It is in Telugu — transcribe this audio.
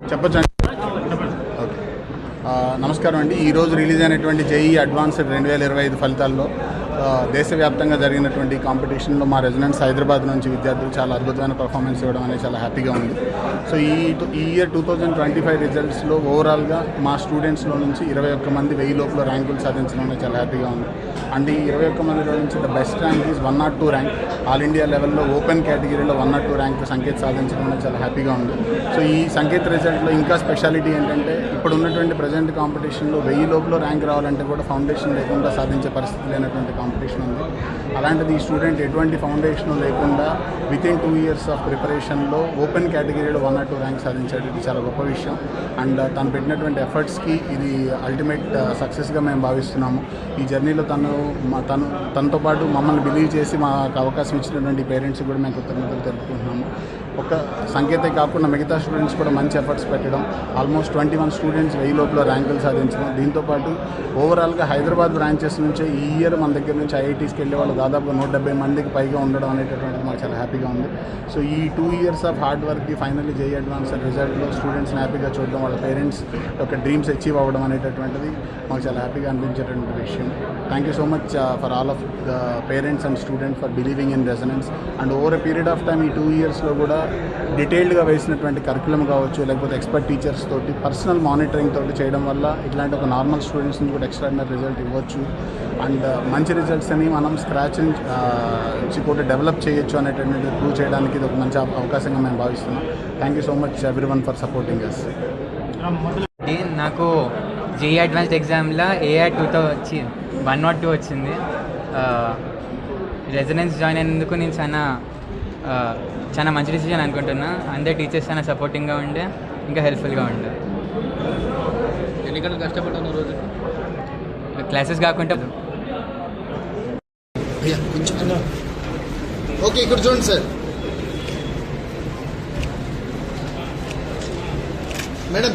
చెప్పొచ్చండి ఓకే ఆ, నమస్కారం అండి. ఈరోజు రిలీజ్ అయినటువంటి జేఈ అడ్వాన్స్డ్ రెండు వేల ఇరవై ఐదు ఫలితాల్లో దేశవ్యాప్తంగా జరిగినటువంటి కాంపిటీషన్లో మా రెసిడెంట్స్ హైదరాబాద్ నుంచి విద్యార్థులు చాలా అద్భుతమైన పర్ఫార్మెన్స్ ఇవ్వడం అనేది చాలా హ్యాపీగా ఉంది. సో ఈ ఈ year two thousand twenty five రిజల్ట్స్లో ఓవరాల్గా మా స్టూడెంట్స్లో నుంచి ఇరవై ఒక్క మంది వెయ్యి లోపల ర్యాంకులు సాధించడం అనేది చాలా హ్యాపీగా ఉంది. అండ్ ఈ ఇరవై ఒక్క మందిలో నుంచి the best rank is one not two rank. All India లెవెల్లో ఓపెన్ కేటగిరీలో one not two rank Sanket సాధించడం అనేది చాలా హ్యాపీగా ఉంది. సో ఈ సంకేత్ రిజల్ట్లో ఇంకా స్పెషాలిటీ ఏంటంటే ఇప్పుడు ఉన్నటువంటి ప్రజెంట్ కాంపిటీషన్లో వెయ్యి లోపల ర్యాంక్ రావాలంటే కూడా ఫౌండేషన్ లేకుండా సాధించే పరిస్థితి లేనటువంటి కాంపిటీషన్ ఉంది. అలాంటిది ఈ స్టూడెంట్ ఎటువంటి ఫౌండేషన్ లేకుండా with in two years of ప్రిపరేషన్లో ఓపెన్ కేటగిరీలో వన్ ఆర్ టూ ర్యాంక్ సాధించాడు. ఇది చాలా గొప్ప విషయం. అండ్ uh, తను పెట్టినటువంటి ఎఫర్ట్స్కి ఇది అల్టిమేట్ సక్సెస్గా uh, మేము భావిస్తున్నాము. ఈ జర్నీలో తను తను తనతో పాటు మమ్మల్ని బిలీవ్ చేసి మాకు అవకాశం ఇచ్చినటువంటి పేరెంట్స్ కూడా మేము కృతజ్ఞతలు తెలుపుకుంటున్నాము. ఒక సంకేతే కాకుండా మిగతా స్టూడెంట్స్ కూడా మంచి ఎఫర్ట్స్ పెట్టడం. ఆల్మోస్ట్ ట్వంటీ వన్ స్టూడెంట్స్ వెయ్యి లోపల ర్యాంకులు సాధించడం దీంతోపాటు ఓవరాల్గా హైదరాబాద్ బ్రాంచెస్ నుంచే ఈ ఇయర్ మన దగ్గర నుంచి ఐఐటీస్కి వెళ్ళే వాళ్ళు దాదాపు నూట డెబ్బై మందికి పైగా ఉండడం అనేటటువంటిది మాకు చాలా హ్యాపీగా ఉంది. సో ఈ టూ ఇయర్స్ ఆఫ్ హార్డ్ వర్క్కి ఫైనల్లీ జేఈ అడ్వాన్స్ రిజల్ట్లో స్టూడెంట్స్ని హ్యాపీగా చూడడం వాళ్ళ పేరెంట్స్ యొక్క డ్రీమ్స్ అచీవ్ అవ్వడం అనేటటువంటిది మాకు చాలా హ్యాపీగా అనిపించేటటువంటి విషయం. Thank you so much for all of the parents and student for believing in Resonance and over a period of time ఈ టూ ఇయర్స్లో కూడా డీటెయిల్డ్గా వేసినటువంటి కరికులం కావచ్చు లేకపోతే ఎక్స్పర్ట్ టీచర్స్ తోటి పర్సనల్ మానిటరింగ్ తోటి చేయడం వల్ల ఇట్లాంటి ఒక నార్మల్ స్టూడెంట్స్ నుంచి కూడా ఎక్స్ట్రాడినరీ రిజల్ట్ ఇవ్వచ్చు. అండ్ మంచి రిజల్ట్స్ అని మనం స్క్రాచ్ నుంచి కూడా డెవలప్ చేయొచ్చు అనేటటువంటి ప్రూవ్ చేయడానికి ఇది ఒక మంచి అవకాశంగా మేము భావిస్తున్నాం. Thank you so much everyone for supporting us నాకు జేఈ అడ్వాన్స్డ్ ఎగ్జామ్లో ఏఐ టూ తో వచ్చి వన్ నాట్ టూ వచ్చింది. రెసిడెన్స్ జాయిన్ అయినందుకు నేను చాలా చాలా మంచి డిసిజన్ అనుకుంటున్నా. అందరు టీచర్స్ చాలా సపోర్టింగ్గా ఉండే ఇంకా హెల్ప్ఫుల్గా ఉండే. ఎన్ని గంటలు కష్టపడ్డాను రోజు? క్లాసెస్ కాకుండా కొంచెం ఓకే ఇక్కడ చూడండి సార్. మేడం.